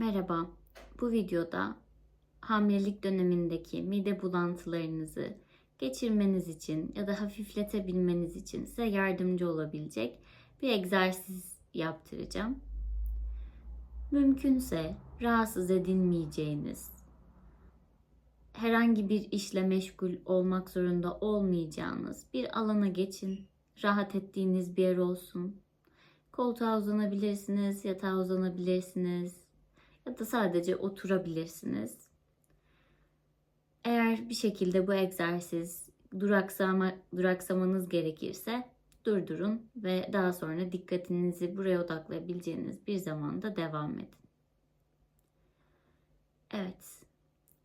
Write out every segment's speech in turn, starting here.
Merhaba. Bu videoda hamilelik dönemindeki mide bulantılarınızı geçirmeniz için ya da hafifletebilmeniz için size yardımcı olabilecek bir egzersiz yaptıracağım. Mümkünse rahatsız edilmeyeceğiniz, herhangi bir işle meşgul olmak zorunda olmayacağınız bir alana geçin. Rahat ettiğiniz bir yer olsun. Koltuğa uzanabilirsiniz, yatağa uzanabilirsiniz ya da sadece oturabilirsiniz. Eğer bir şekilde bu egzersiz duraksama, duraksamanız gerekirse durdurun ve daha sonra dikkatinizi buraya odaklayabileceğiniz bir zamanda devam edin. Evet,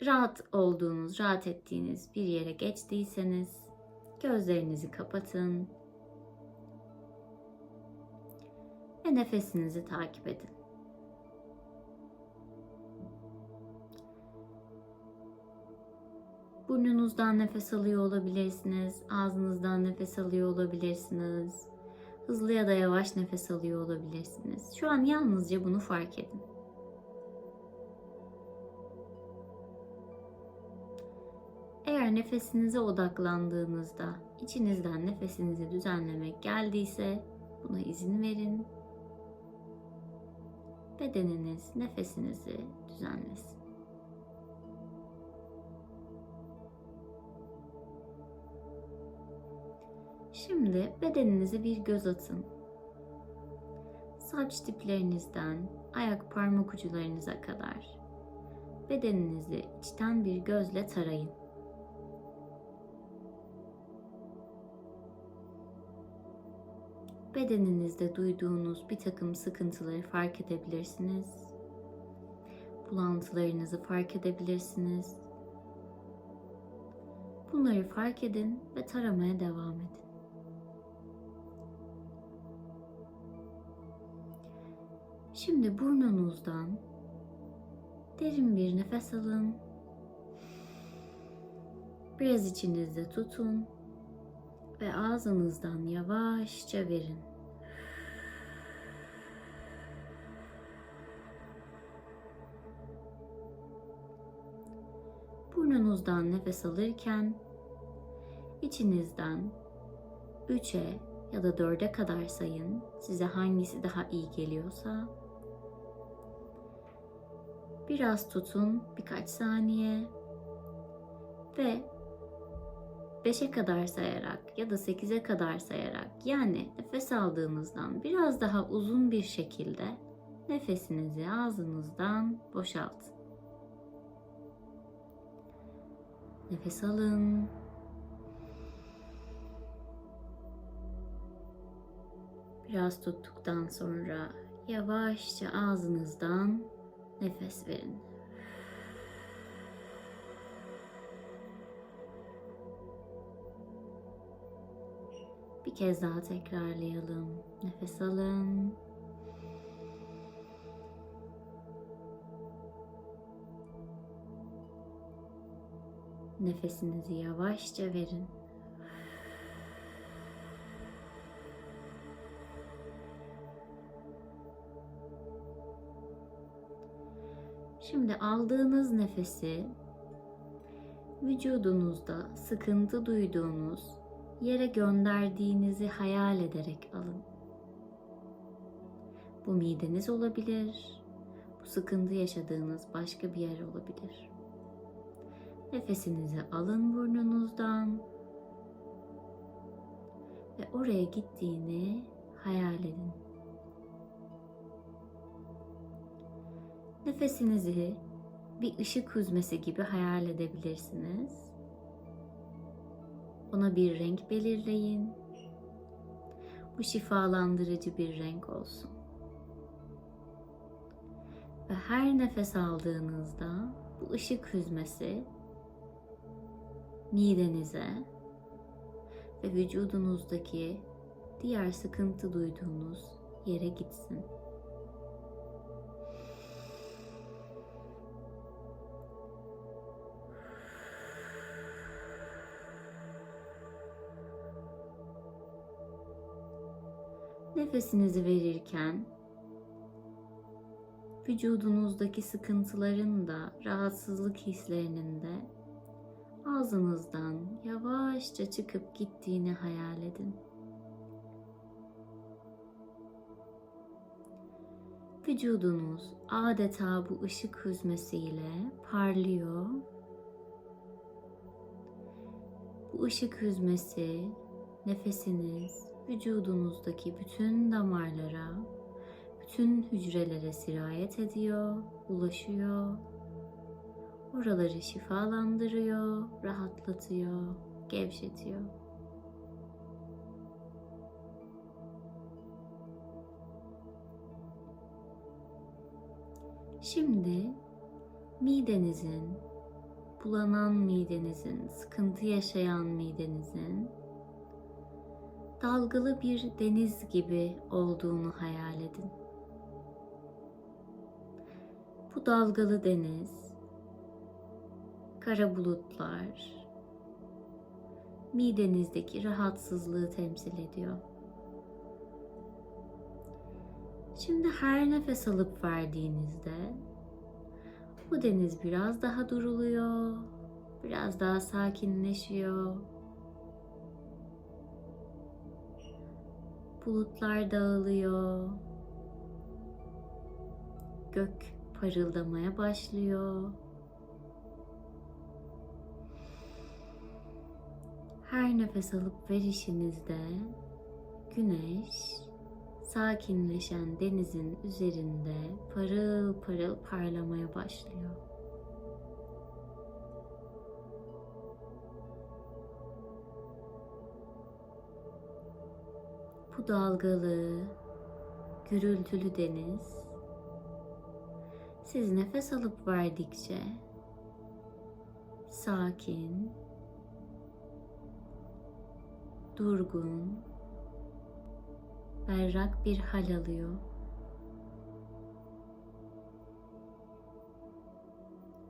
rahat olduğunuz, rahat ettiğiniz bir yere geçtiyseniz gözlerinizi kapatın ve nefesinizi takip edin. Burnunuzdan nefes alıyor olabilirsiniz, ağzınızdan nefes alıyor olabilirsiniz. Hızlı ya da yavaş nefes alıyor olabilirsiniz. Şu an yalnızca bunu fark edin. Eğer nefesinize odaklandığınızda içinizden nefesinizi düzenlemek geldiyse buna izin verin. Bedeniniz nefesinizi düzenlesin. Şimdi bedeninize bir göz atın. Saç diplerinizden ayak parmak ucularınıza kadar bedeninizi içten bir gözle tarayın. Bedeninizde duyduğunuz bir takım sıkıntıları fark edebilirsiniz. Bulantılarınızı fark edebilirsiniz. Bunları fark edin ve taramaya devam edin. Şimdi burnunuzdan derin bir nefes alın. Biraz içinizde tutun ve ağzınızdan yavaşça verin. Burnunuzdan nefes alırken içinizden 3'e ya da 4'e kadar sayın. Size hangisi daha iyi geliyorsa. Biraz tutun birkaç saniye ve 5'e kadar sayarak ya da 8'e kadar sayarak yani nefes aldığınızdan biraz daha uzun bir şekilde nefesinizi ağzınızdan boşaltın. Nefes alın. Biraz tuttuktan sonra yavaşça ağzınızdan nefes verin. Bir kez daha tekrarlayalım. Nefes alın. Nefesinizi yavaşça verin. Şimdi aldığınız nefesi vücudunuzda sıkıntı duyduğunuz yere gönderdiğinizi hayal ederek alın. Bu mideniz olabilir, bu sıkıntı yaşadığınız başka bir yer olabilir. Nefesinizi alın burnunuzdan ve oraya gittiğini hayal edin. Nefesinizi bir ışık hüzmesi gibi hayal edebilirsiniz. Ona bir renk belirleyin. Bu şifalandırıcı bir renk olsun. Ve her nefes aldığınızda bu ışık hüzmesi midenize ve vücudunuzdaki diğer sıkıntı duyduğunuz yere gitsin. Nefesinizi verirken vücudunuzdaki sıkıntıların da rahatsızlık hislerinin de ağzınızdan yavaşça çıkıp gittiğini hayal edin. Vücudunuz adeta bu ışık hüzmesiyle parlıyor. Bu ışık hüzmesi nefesiniz vücudunuzdaki bütün damarlara, bütün hücrelere sirayet ediyor, ulaşıyor. Oraları şifalandırıyor, rahatlatıyor, gevşetiyor. Şimdi midenizin, bulanan midenizin, sıkıntı yaşayan midenizin dalgalı bir deniz gibi olduğunu hayal edin. Bu dalgalı deniz, kara bulutlar, midenizdeki rahatsızlığı temsil ediyor. Şimdi her nefes alıp verdiğinizde bu deniz biraz daha duruluyor, biraz daha sakinleşiyor. Bulutlar dağılıyor. Gök parıldamaya başlıyor. Her nefes alıp verişinizde güneş sakinleşen denizin üzerinde parıl parıl parlamaya başlıyor. Dalgalı, gürültülü deniz siz nefes alıp verdikçe sakin, durgun berrak bir hal alıyor.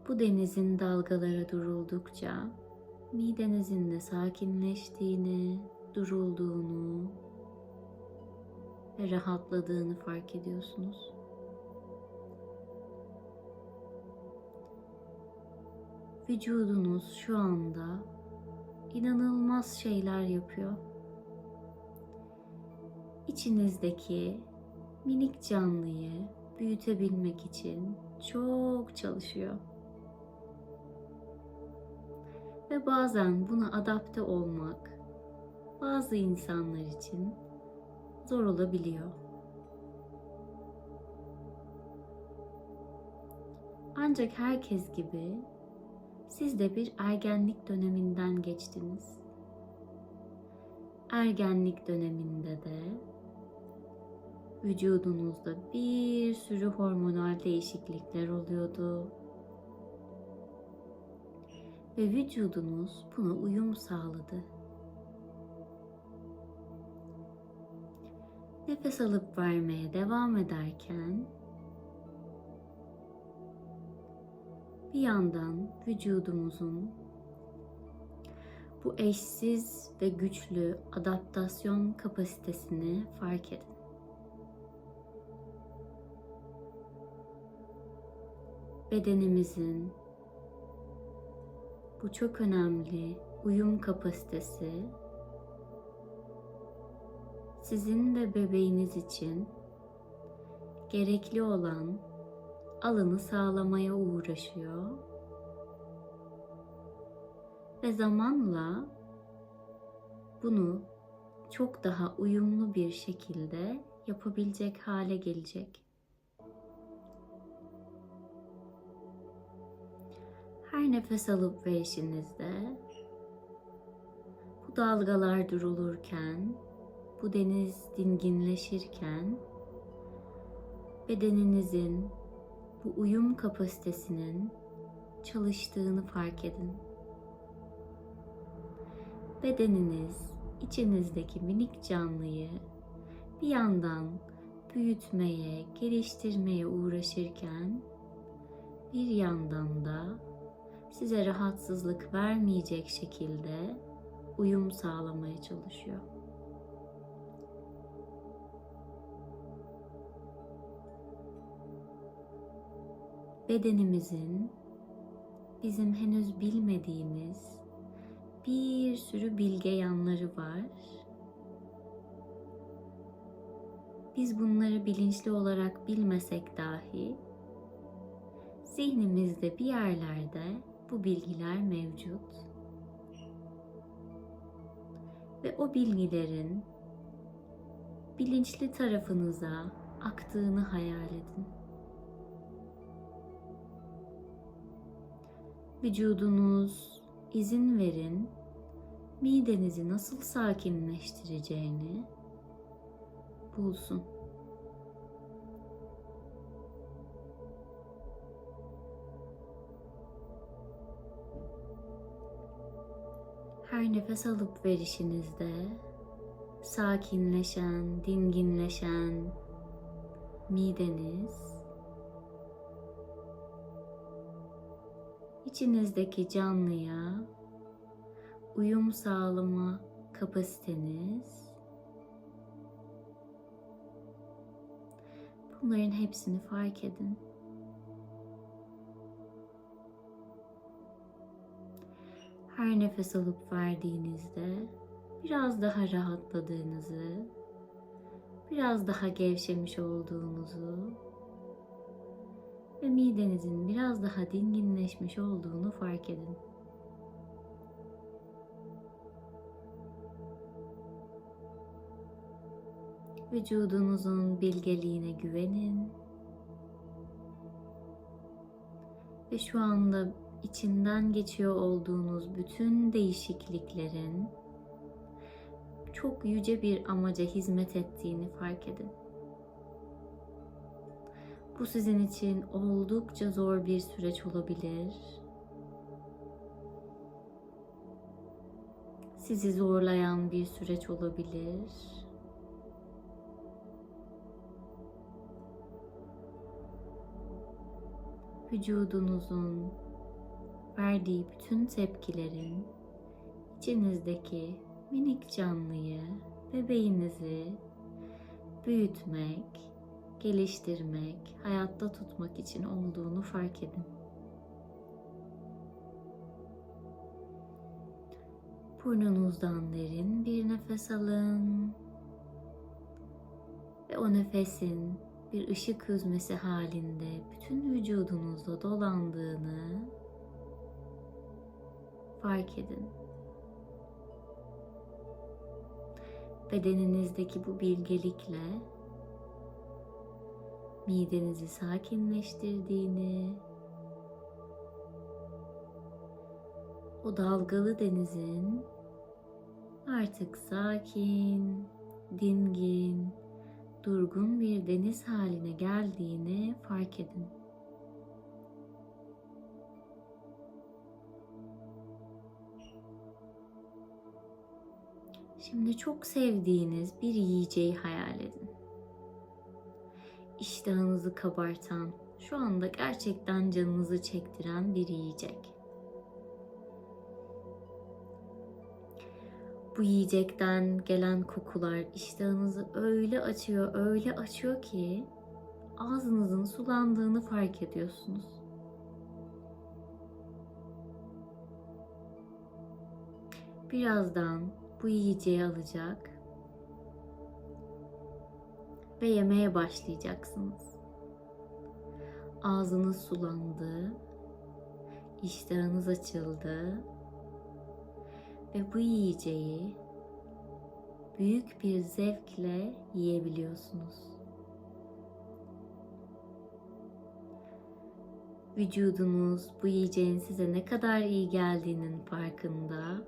Bu denizin dalgaları duruldukça midenizin de sakinleştiğini, durulduğunu ve rahatladığını fark ediyorsunuz. Vücudunuz şu anda inanılmaz şeyler yapıyor içinizdeki minik canlıyı büyütebilmek için çok çalışıyor. Ve bazen buna adapte olmak bazı insanlar için zor olabiliyor. Ancak herkes gibi siz de bir ergenlik döneminden geçtiniz. Ergenlik döneminde de vücudunuzda bir sürü hormonal değişiklikler oluyordu. Ve vücudunuz buna uyum sağladı. Nefes alıp vermeye devam ederken bir yandan vücudumuzun bu eşsiz ve güçlü adaptasyon kapasitesini fark edin. bedenimizin bu çok önemli uyum kapasitesi sizin ve bebeğiniz için gerekli olan alanı sağlamaya uğraşıyor ve zamanla bunu çok daha uyumlu bir şekilde yapabilecek hale gelecek. Her nefes alıp verişinizde bu dalgalar durulurken, bu deniz dinginleşirken bedeninizin bu uyum kapasitesinin çalıştığını fark edin. Bedeniniz içinizdeki minik canlıyı bir yandan büyütmeye, geliştirmeye uğraşırken bir yandan da size rahatsızlık vermeyecek şekilde uyum sağlamaya çalışıyor. Bedenimizin bizim henüz bilmediğimiz bir sürü bilge yanları var. Biz bunları bilinçli olarak bilmesek dahi zihnimizde bir yerlerde bu bilgiler mevcut. Ve o bilgilerin bilinçli tarafınıza aktığını hayal edin. Vücudunuz izin verin midenizi nasıl sakinleştireceğini bulsun. Her nefes alıp verişinizde sakinleşen, dinginleşen mideniz içinizdeki canlıya uyum sağlama kapasiteniz bunların hepsini fark edin. Her nefes alıp verdiğinizde biraz daha rahatladığınızı, biraz daha gevşemiş olduğunuzu ve midenizin biraz daha dinginleşmiş olduğunu fark edin. Vücudunuzun bilgeliğine güvenin. Ve şu anda içinden geçiyor olduğunuz bütün değişikliklerin çok yüce bir amaca hizmet ettiğini fark edin. Bu sizin için oldukça zor bir süreç olabilir. Sizi zorlayan bir süreç olabilir. Vücudunuzun verdiği bütün tepkilerin içinizdeki minik canlıyı, bebeğinizi büyütmek, geliştirmek, hayatta tutmak için olduğunu fark edin. Burnunuzdan derin bir nefes alın ve o nefesin bir ışık hüzmesi halinde bütün vücudunuzda dolandığını fark edin. Bedeninizdeki bu bilgelikle midenizi sakinleştirdiğini, o dalgalı denizin artık sakin, dingin, durgun bir deniz haline geldiğini fark edin. Şimdi çok sevdiğiniz bir yiyeceği hayal edin. İştahınızı kabartan, şu anda gerçekten canınızı çektiren bir yiyecek. Bu yiyecekten gelen kokular iştahınızı öyle açıyor, öyle açıyor ki ağzınızın sulandığını fark ediyorsunuz. Birazdan bu yiyeceği alacak ve yemeye başlayacaksınız. Ağzınız sulandı, iştahınız açıldı ve bu yiyeceği büyük bir zevkle yiyebiliyorsunuz. Vücudunuz bu yiyeceğin size ne kadar iyi geldiğinin farkında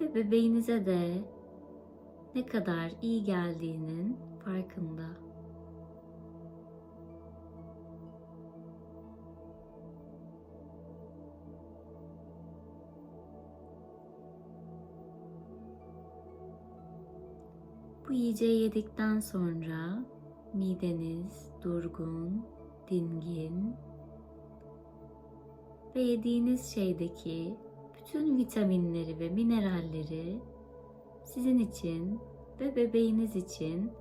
ve bebeğinize de ne kadar iyi geldiğinin farkında. Bu yiyeceği yedikten sonra mideniz durgun, dingin ve yediğiniz şeydeki bütün vitaminleri ve mineralleri sizin için ve bebeğiniz için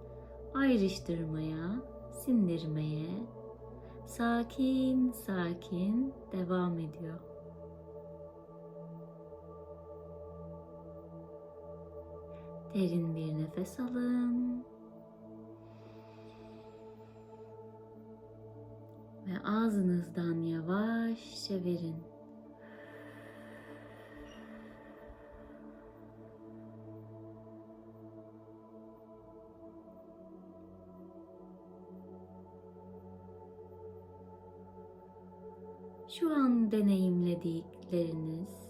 ayrıştırmaya, sindirmeye, sakin sakin devam ediyor. Derin bir nefes alın. Ve ağzınızdan yavaşça verin. Şu an deneyimledikleriniz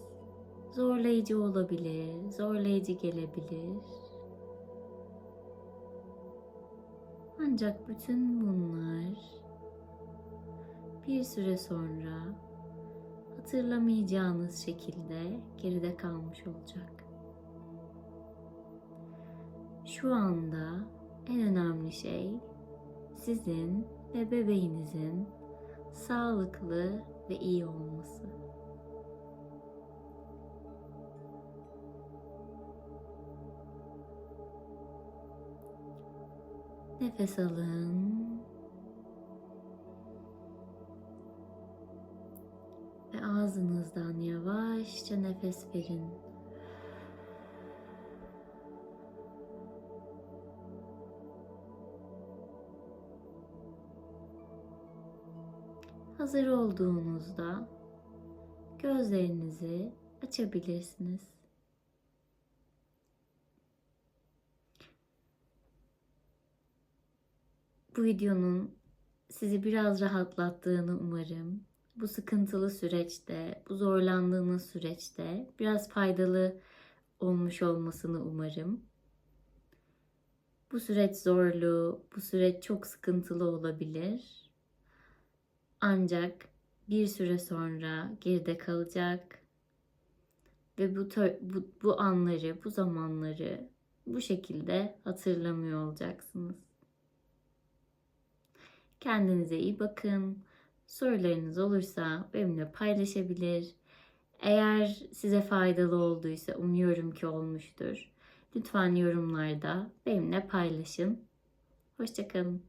zorlayıcı olabilir, zorlayıcı gelebilir. Ancak bütün bunlar bir süre sonra hatırlamayacağınız şekilde geride kalmış olacak. Şu anda en önemli şey sizin ve bebeğinizin sağlıklı ve iyi olması. Nefes alın. Ve ağzınızdan yavaşça nefes verin. Hazır olduğunuzda gözlerinizi açabilirsiniz. Bu videonun sizi biraz rahatlattığını umarım. Bu sıkıntılı süreçte, bu zorlandığınız süreçte biraz faydalı olmuş olmasını umarım. Bu süreç zorlu, bu süreç çok sıkıntılı olabilir. Ancak bir süre sonra geride kalacak ve bu, bu, bu anları, bu zamanları bu şekilde hatırlamıyor olacaksınız. Kendinize iyi bakın. Sorularınız olursa benimle paylaşabilir. Eğer size faydalı olduysa umuyorum ki olmuştur. Lütfen yorumlarda benimle paylaşın. Hoşçakalın.